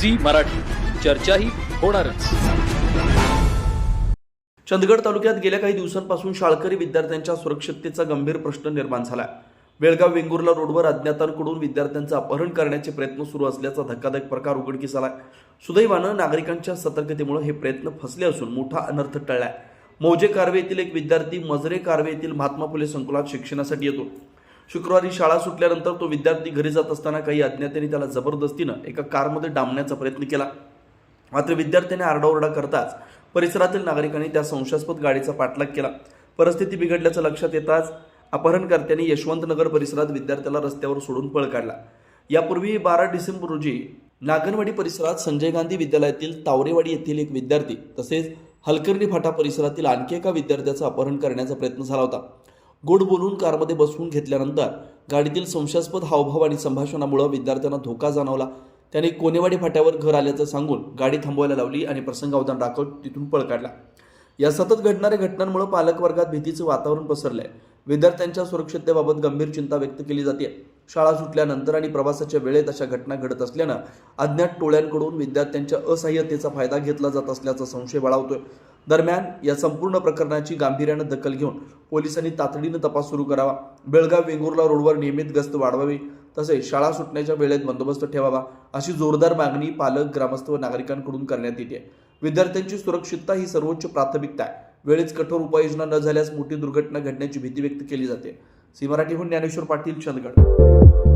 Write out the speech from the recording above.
Zee Marathi. चर्चाही होणारच. चंदगड तालुक्यात गेल्या काही दिवसांपासून शाळकरी विद्यार्थ्यांच्या सुरक्षिततेचा गंभीर प्रश्न निर्माण झाला बेळगाव वेंगुर्ला रोडवर अज्ञातांकडून विद्यार्थ्यांचं अपहरण करण्याचे प्रयत्न सुरू असल्याचा धक्कादायक प्रकार उघडकीस आला सुदैवानं नागरिकांच्या सतर्कतेमुळे हे प्रयत्न फसले असून मोठा अनर्थ टळलाय. मौजे कारवे येथील एक विद्यार्थी मजरे कारवे येथील महात्मा फुले संकुलात शिक्षणासाठी येतो. शुक्रवारी शाळा सुटल्यानंतर तो विद्यार्थी घरी जात असताना काही अज्ञात्यांनी त्याला जबरदस्तीनं एका कारमध्ये डांबण्याचा प्रयत्न केला. मात्र विद्यार्थ्याने आरडाओरडा करताच परिसरातील नागरिकांनी त्या संशयास्पद गाडीचा पाठलाग केला. परिस्थिती बिघडल्याचं लक्षात येताच अपहरणकर्त्यांनी यशवंतनगर परिसरात विद्यार्थ्याला रस्त्यावर सोडून पळ काढला. यापूर्वी बारा डिसेंबर रोजी नागनवाडी परिसरात संजय गांधी विद्यालयातील तावरेवाडी येथील एक विद्यार्थी तसेच हलकर्णी फाटा परिसरातील आणखी एका विद्यार्थ्याचं अपहरण करण्याचा प्रयत्न झाला होता. गोड बोलून कारमध्ये बसवून घेतल्यानंतर गाडीतील संशयास्पद हावभाव आणि संभाषणामुळे विद्यार्थ्यांना धोका जाणवला. त्याने कोनेवाडी फाट्यावर घर आल्याचं सांगून गाडी थांबवायला लावली आणि प्रसंगावधान राखत तिथून पळ काढला. या सतत घडणाऱ्या घटनांमुळे पालकवर्गात भीतीचं वातावरण पसरलंय. विद्यार्थ्यांच्या सुरक्षिततेबाबत गंभीर चिंता व्यक्त केली जाते शाळा सुटल्यानंतर आणि प्रवासाच्या वेळेत अशा घटना घडत असल्यानं अज्ञात टोळ्यांकडून विद्यार्थ्यांच्या असहाय्यतेचा फायदा घेतला जात असल्याचा संशय बळावतोय दरम्यान या संपूर्ण प्रकरणाची गांभीर्यानं दखल घेऊन पोलिसांनी तातडीनं तपास सुरू करावा. बेळगाव वेंगुर्ला रोडवर नियमित गस्त वाढवावी तसेच शाळा सुटण्याच्या वेळेत बंदोबस्त ठेवावा अशी जोरदार मागणी पालक ग्रामस्थ व नागरिकांकडून करण्यात येते. विद्यार्थ्यांची सुरक्षितता ही सर्वोच्च प्राथमिकता आहे. वेळेच कठोर उपाययोजना न झाल्यास मोठी दुर्घटना घडण्याची भीती व्यक्त केली जाते. सी मराठीहून ज्ञानेश्वर पाटील चंदगड.